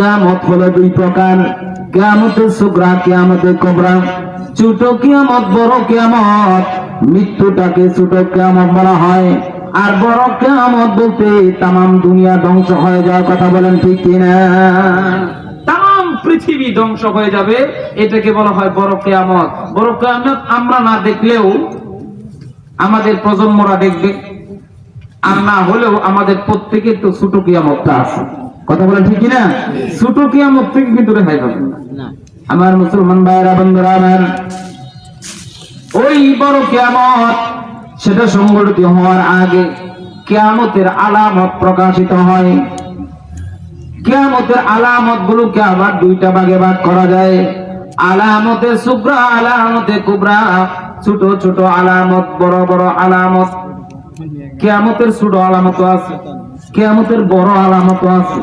কেয়ামত হলো দুই প্রকার। কেয়ামতের সুগ্রা কেয়ামতের কোবরা। ছোট কেয়ামত, বড় কেয়ামত, মৃত্যুটাকে ছোট কেয়ামত বলা হয়। আর বড় কেয়ামত বলতে তাম দুনিয়া ধ্বংস হয়ে যাওয়ার কথা বলেন ঠিক কিনা? তাম পৃথিবী ধ্বংস হয়ে যাবে, এটাকে বলা হয় বড় কেয়ামত। বড় কেয়ামত আমরা না দেখলেও আমাদের প্রজন্মরা দেখবে। আর না হলেও আমাদের প্রত্যেকের তো ছোট কিয়ামতটা আছে। কথা বলেন ঠিক কিনা? ছোট কিয়ামত থেকে কিন্তু রেহাই পাবেন না। আমার মুসলমান ভাইরা বন্ধুরা আমার ওই বড় কিয়ামত সেটা সংগঠিত হওয়ার আগে কেয়ামতের আলামত প্রকাশিত হয়। কেয়ামতের আলামত গুলোকে আবার দুইটা ভাগে ভাগ করা যায়। আলামতে সুগ্রা আলামতে কুবরা ছোট ছোট আলামত বড় বড় আলামত। কেয়ামতের ছোট আলামত আছে কেয়ামতের বড় আলামত আছে।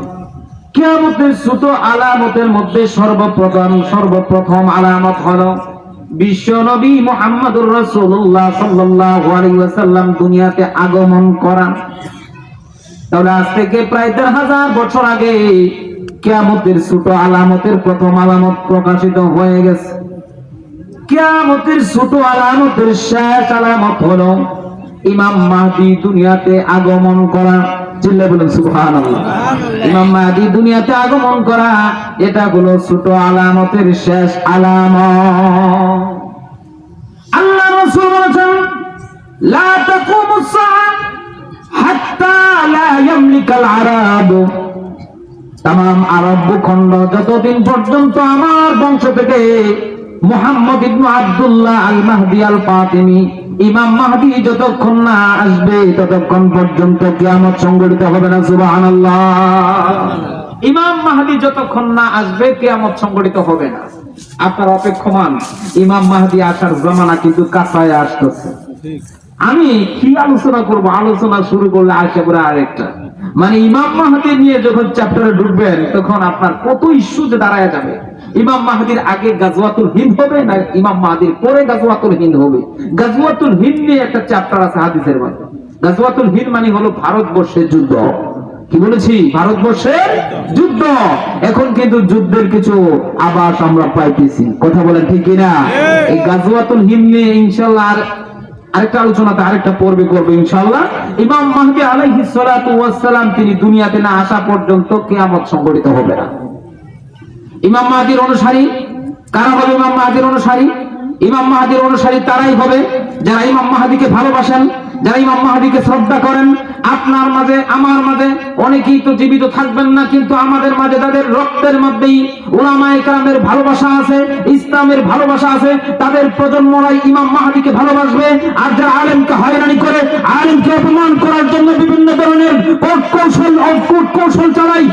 কেয়ামতের ছোট আলামতের মধ্যে সর্বপ্রথম সর্বপ্রথম আলামত হলো বিশ্ব নবী মোহাম্মদুর রাসূলুল্লাহ সাল্লাল্লাহু আলাইহি ওয়াসাল্লাম দুনিয়াতে আগমন করা। তাহলে আজ থেকে প্রায় দেড় হাজার বছর আগে কেয়ামতের ছোট আলামতের প্রথম আলামত প্রকাশিত হয়ে গেছে। কেয়ামতের ছোট আলামতের শেষ আলামত হলো ইমাম মাহদি দুনিয়াতে আগমন করা। চিল্লে বলেন সুবহানাল্লাহ। ইমাম মাহদি দুনিয়াতে আগমন করা এটা হলো ছোট আলামতের শেষ আলামত। আল্লাহ রাসূল বলেছেন লা তাকুমুস সাআ হাত্তা লা ইয়ামলিকাল আরাব। তাম আরব ভূখণ্ড যতদিন পর্যন্ত আমার বংশ থেকে মোহাম্মদ ইবনু আব্দুল্লাহ আল মাহদি আল ফাতিমি ইমাম মাহদি যতক্ষণ না আসবে, ততক্ষণ পর্যন্ত কিয়ামত সংগঠিত হবে না, সুবহানাল্লাহ। ইমাম মাহাদি যতক্ষণ না আসবে, কেয়ামত সংগঠিত হবে না। আপনার অপেক্ষমান, ইমাম মাহদি আসার জমানা কিন্তু কাছায় আসতেছে। আমি কি আলোচনা করব? আলোচনা শুরু করলে আসে পরে আরেকটা। মানে ইমাম মাহাদি নিয়ে যখন চ্যাপ্টারে ঢুকবেন, তখন আপনার কত ইস্যু যে দাঁড়ায় যাবে। ইমাম মাহাদির আগে গাজওয়াতুল হিন্দ হবে না ইমাম মাহাদির পরে গাজওয়াতুল হিন্দ হবে? গাজওয়াতুল হিন্দ নিয়ে একটা চ্যাপ্টার আছে হাদিসের মধ্যে। গাজওয়াতুল হিন্দ মানে হলো ভারতবর্ষের যুদ্ধ। কি বলেছি? ভারতবর্ষের যুদ্ধ। এখন কিন্তু যুদ্ধের কিছু আবাস আমরা পাইতেছি। কথা বলেন ঠিক কিনা? এই গাজওয়াতুল হিন্দ নিয়ে ইনশাল্লাহ আর আরেকটা আলোচনাতে আরেকটা পর্বে করব ইনশাল্লাহ ইমাম মাহদি আলাইহি সালাতু ওয়াসসালাম তিনি দুনিয়াতে না আসা পর্যন্ত কিয়ামত সংঘটিত হবে না। ইমাম মাহাদির অনুসারী? কারা হবে ইমাম মাহাদির অনুসারী? ইমাম মাহাদির অনুসারী তারাই হবে। যারা ইমাম মাহাদিকে ভালোবাসেন, যারা ইমাম মাহাদিকে শ্রদ্ধা করেন, আপনার মাঝে, আমার মাঝে অনেকেই তো জীবিত থাকবেন না, কিন্তু আমাদের মাঝে তাদের রক্তের মধ্যেই ওলামায়ে কালামের ভালোবাসা আছে, ইসলামের ভালোবাসা আছে। তাদের প্রজন্মরাই ইমাম মাহাদিকে ভালোবাসবে। আর যারা আলেমকে হয়রানি করে, আলেমকে অপমান করার জন্য বিভিন্ন ধরনের কৌশল কৌশল চালাই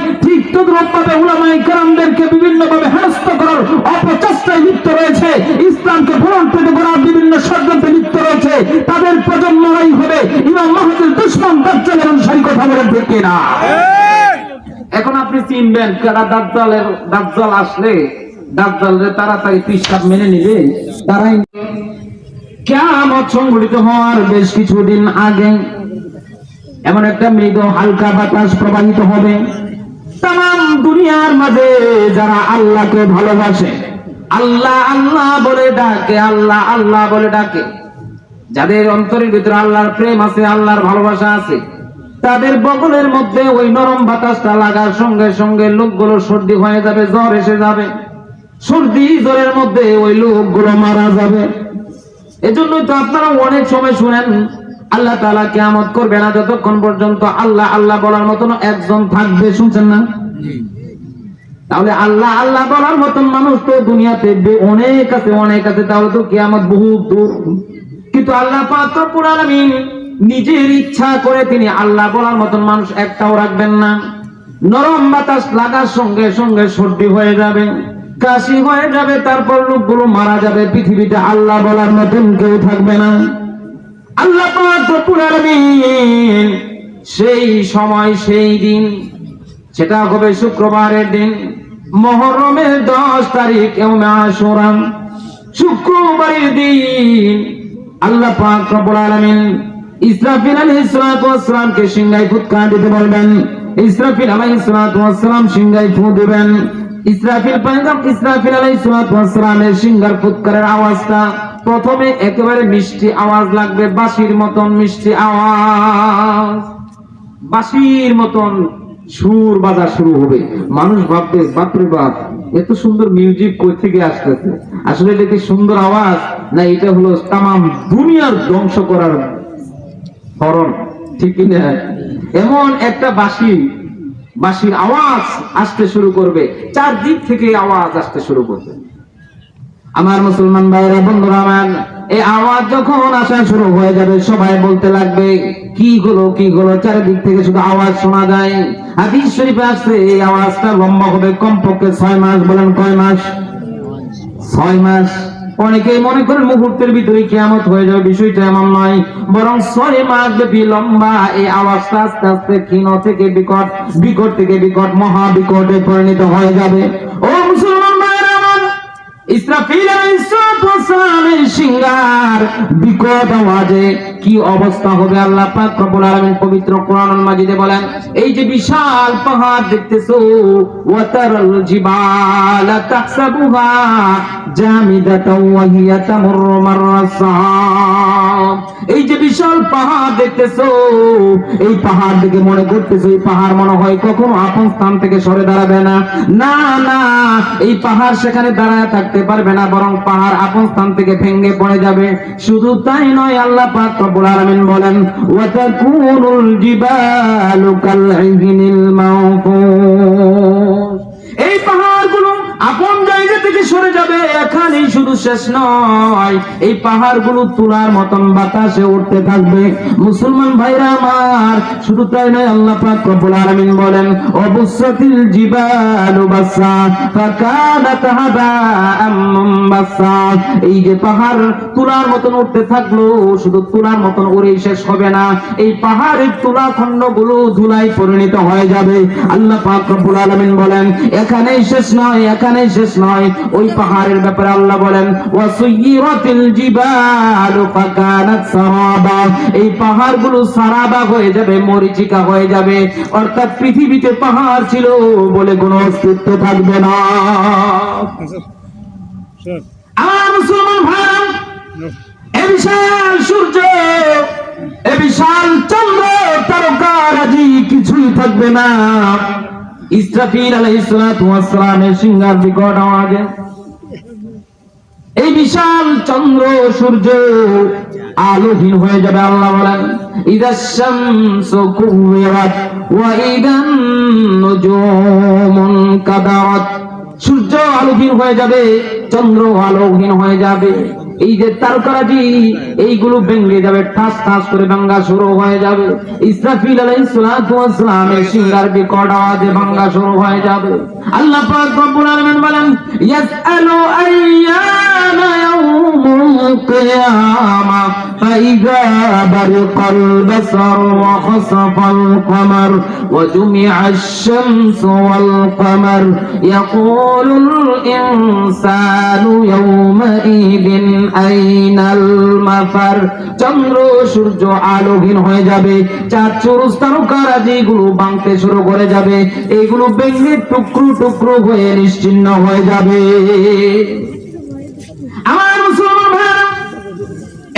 তদ্রুপভাবে উলামায়ে কেরামদেরকে বিভিন্নভাবে হেনস্থ করার অপচেষ্টায় লিপ্ত রয়েছে। ইসলামকে ভুলন্টিত করার বিভিন্ন ষড়যন্ত্রে লিপ্ত রয়েছে। তাদের প্রজন্মরাই হবে ইমাম মাহাদির দুশ্মন দাজ্জালের অনুসারী কথা বলেন ঠিক কিনা? এখন আপনি চিনবেন কারা দাজ্জালের দাজ্জাল আসলে দাজ্জালের তাড়াতাড়ি পিসাব মেনে নিবে? তারাই সংঘটিত হওয়ার বেশ কিছুদিন আগে এমন একটা মৃদু হালকা বাতাস প্রবাহিত হবে। তাম দুনিয়ার মাঝে যারা আল্লাহকে ভালোবাসে, আল্লাহ আল্লাহ বলে ডাকে, আল্লাহ আল্লাহ বলে ডাকে। যাদের অন্তরের ভিতরে আল্লাহর প্রেম আছে, আল্লাহর ভালোবাসা আছে, তাদের বগলের মধ্যে ওই নরম বাতাসটা লাগার সঙ্গে সঙ্গে লোকগুলো সর্দি হয়ে যাবে, জ্বর এসে যাবে। সর্দি জ্বরের মধ্যে ওই লোকগুলো মারা যাবে। এজন্যই তো আপনারা অনেক সময় শুনেন আল্লাহ তাআলা কিয়ামত করবে না যতক্ষণ পর্যন্ত আল্লাহ আল্লাহ বলার মতন একজন থাকবে শুনছেন না? তাহলে আল্লাহ আল্লাহ বলার মতন মানুষ তো দুনিয়াতে অনেক আছে অনেক আছে তাহলে তো কিয়ামত বহু দূর। কিন্তু আল্লাহ পাক রব্বুল আলামিন নিজের ইচ্ছা করে তিনি আল্লাহ বলার মতন মানুষ একটাও রাখবেন না। নরম বাতাস লাগার সঙ্গে সঙ্গে সর্দি হয়ে যাবে কাশি হয়ে যাবে তারপর লোকগুলো মারা যাবে। পৃথিবীতে আল্লাহ বলার মতন কেউ থাকবে না। আল্লাহ সেই সময়, সেই দিন, সেটা হবে শুক্রবারের দিন, মহরমের দশ তারিখ এবং আশুরা, শুক্রবারের দিন আল্লাহ পাক রব্বুল আলামিন ইসরাফিল আলাইহিস সালাতু ওয়াস সালামকে ফুৎকার দিতে বলবেন। ইসরাফিল আলাইহিস সালাতু ওয়াস ফু ইসরাফিল পয়গম ইসরাফিল আলাইহিস সালাতু ওয়াস সিংহার ফুৎকারের আওয়াজটা প্রথমে একেবারে মিষ্টি আওয়াজ লাগবে, বাঁশির মতন মিষ্টি আওয়াজ। বাঁশির মতন সুর বাজা শুরু হবে। মানুষ ভাববে, বাপরে বাপ, এত সুন্দর মিউজিক কই থেকে আসতেছে? আসলে এটা কি সুন্দর আওয়াজ? না, এটা হলো তামাম দুনিয়ার ধ্বংস করার হরণ। ঠিক না এমন একটা বাঁশি, বাঁশির আওয়াজ আসতে শুরু করবে। চারদিক থেকে আওয়াজ আসতে শুরু করবে। আমার মুসলমান ভাইরা বন্ধুরা আমার, এই আওয়াজ যখন আসা শুরু হয়ে যাবে, সবাই বলতে লাগবে, কি হলো কি হলো চারিদিক থেকে শুধু আওয়াজ শোনা যায়। হাদিস শরীফে আসছে, এই আওয়াজটা লম্বা হবে, কমপক্ষে ছয় মাস, বলেন কয় মাস? ছয় মাস। অনেকেই মনে করেন মুহূর্তের ভিতরে কেমত হয়ে যাবে, বিষয়টা এমন নয়। বরং ছয় মাস ব্যাপী লম্বা এই আওয়াজটা আস্তে আস্তে ক্ষীণ থেকে বিকট বিকট থেকে বিকট, মহা বিকটে পরিণত হয়ে যাবে। ও সিংহার বিকট আওয়াজে কি অবস্থা হবে আল্লাহ পাক রব্বুল আলামিন পবিত্র কোরআনুল মাজিদে বলেন, এই যে বিশাল পাহাড় দেখতেছো, ওয়াতারাল জিবালা তাহসাবুহা জামিদাতাও ওয়া হিয়া তামুরু মাররাসা। এই বিশাল পাহাড় দেখতেছো? এই পাহাড় দেখে মনে করতেছো, এই পাহাড় মনে হয় কখনো আপন স্থান থেকে সরে দাঁড়াবে না। না না, এই পাহাড় সেখানে দাঁড়ায় থাকতে পারবে না, বরং পাহাড় আপন স্থান থেকে ভেঙে পড়ে যাবে। শুধু তাই নয়, আল্লাহ পাক রব্বুল আলামিন বলেন, ওয়া তাকুনুল জিবালু কালঈনিল মাওফুস শেষ নয়। এই পাহাড়গুলো তুলার মতন বাতাসে উঠতে থাকবে। মুসলমান ভাইরা আমার, শুধু তাই নয়, আল্লাহ বলেন বাসা এই যে পাহাড় তুলার মতন উঠতে থাকল, শুধু তুলার মতন উড়েই শেষ হবে না। এই পাহাড়ের তুলা খণ্ডগুলো ধুলাই পরিণত হয়ে যাবে। আল্লাহ পাক রব্বুল আলামিন বলেন, এখানেই শেষ নয়, এখানেই শেষ নয়। ওই পাহাড়ের ব্যাপারে আল্লাহ বলেন ওয়াসুইরাতিল জিবালু ফাকানাত সারাবা। এই পাহাড়গুলো সারাবা হয়ে যাবে, মরিচিকা হয়ে যাবে। অর্থাৎ পৃথিবীতে পাহাড় ছিল বলে কোনো অস্তিত্ব থাকবে না। আমার মুসলমান ভাইরা, এ বিশাল সূর্য, এ বিশাল চন্দ্র তারকারাজি কিছুই থাকবে না। ইসরাফিল আলাইহিস সালাতু ওয়াস সালামের সিংহার বিকট আওয়াজে। বিশাল চন্দ্র সূর্য আলোহীন হয়ে যাবে, আল্লাহ বলেন। ইদাস শামসু ওয়া ইদান নুজুমুন কাদারাত। সূর্য আলোহীন হয়ে যাবে, চন্দ্র আলোহীন হয়ে যাবে। এই যে তারকারাজি এইগুলো ভেঙে যাবে ঠাস ঠাস করে ভাঙ্গা শুরু হয়ে যাবে ইসরাফিল আলাইহিস সালাতু ওয়াস সালামের সিংহার বিকট আওয়াজে ভাঙ্গা শুরু হয়ে যাবে আল্লাহ পাক রব্বুল আলামিন বলেন ইয়াসআলু আইয়ানা ইয়াউমুল কিয়ামা فإذا برق البصر وخسف القمر وجمع الشمس والقمر يقول الإنسان يومئذ আইনাল মাফার। চন্দ্র, সূর্য, আলোহীন হয়ে যাবে। চাঁদ চুরুস তারকারা যেগুলো বাঁকতে শুরু করে যাবে। এইগুলো ভেঙে টুকরো টুকরো হয়ে নিশ্চিন্ন হয়ে যাবে। আমার মুসলমান ভাই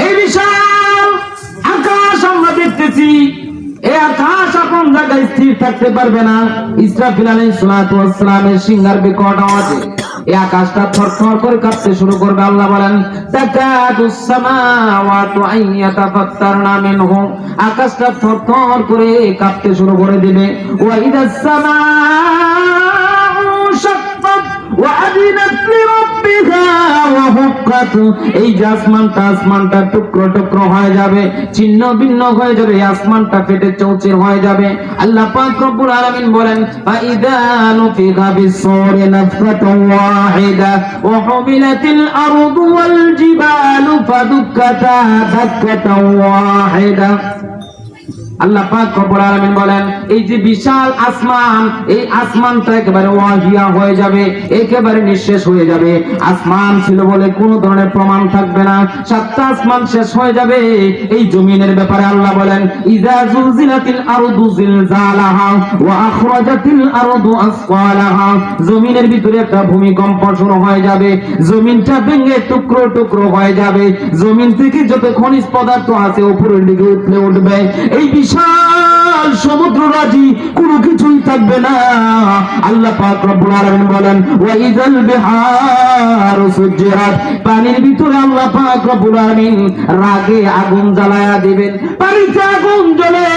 এই বিশাল আকাশ আমরা দেখতেছি। থাকতে পারবে না। ইসরাফিল আলাইহিস সালাতু ওয়াস বিকট আওয়াজে। এই আকাশটা থরথর করে কাঁপতে শুরু করবে, আল্লাহ বলেন তাকাদুস সামাওয়াতু আইয়াতাফাত্তারনা মিনহু। আকাশটা থরথর করে কাঁপতে শুরু করে দিবে, ওয়া ইদাস সামাউ শাক্কাত ওয়া ওয়া হুক্কাত এই যে আসমানটা আসমানটা টুকরো টুকরো হয়ে যাবে, ছিন্ন ভিন্ন হয়ে যাবে আসমানটা ফেটে চৌচির হয়ে যাবে। আল্লাহ পাক রব্বুল আলামিন বলেন নুফিখা বিসসূরি নাফখাতুন ওয়াহিদা, ওয়া হুমিলাতিল আরদু ওয়াল জিবালু ফাদুক্কাতা দাক্কাতান ওয়াহিদা। আল্লাহ পাক রব্বুল আলামিন বলেন, এই যে বিশাল আসমান, এই একেবারে ওয়াহিয়া হয়ে যাবে, একেবারে নিঃশেষ হয়ে যাবে। আসমান ছিল বলে ধরনের প্রমাণ থাকবে না। সাতটা আসমান শেষ হয়ে যাবে। এই জমিনের ব্যাপারে আল্লাহ বলেন জুলজিলাতিল আরদু জিলজালাহা ওয়া আখরাজাতিল আরদু আসফালাহা। জমিনের ভিতরে একটা ভূমিকম্প শুরু হয়ে যাবে। জমিনটা ভেঙে টুকরো টুকরো হয়ে যাবে। জমিন থেকে যত খনিজ পদার্থ আছে, উপরের দিকে উঠলে উঠবে। এই বিশাল সমুদ্র রাজি, কোনো কিছুই থাকবে না। আল্লাহ পাক রব্বুল আলামিন বলেন ওয়া ইযাল বিহার সুজ্জিরাত। পানির ভিতরে আল্লাহ পাক রব্বুল আলামিন রাগে আগুন জ্বালায়া দিবেন। পানিতে আগুন জ্বলে,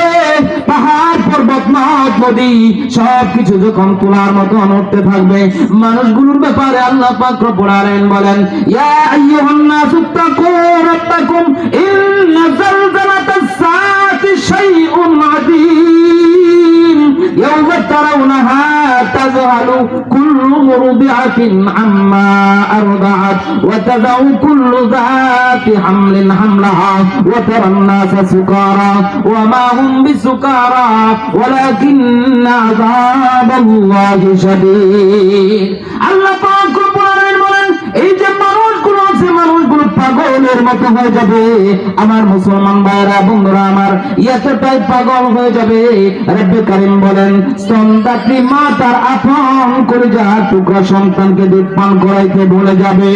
পাহাড়, পর্বত নদ নদী, সবকিছু যখন তোলার মতো উঠতে থাকবে, মানুষগুলোর ব্যাপারে আল্লাহ পাক রব্বুল আলামিন বলেন, ইয়া আইয়ুহান নাসু তাকু রাব্বাকুম, ইন্না مرضعة عما أرضعت وتذع كل ذات حمل حملها وترى الناس سكارى وما هم بسكارى ولكن عذاب الله شديد পাগলের মতো হয়ে যাবে। আমার মুসলমান ভাইরা বন্ধুরা আমার, এতটাই পাগল হয়ে যাবে। রব্বে কারিম বলেন, সন্তানটি মা তার আপন করে যা টুকরা সন্তানকে দুধ পান করাইতে ভুলে যাবে।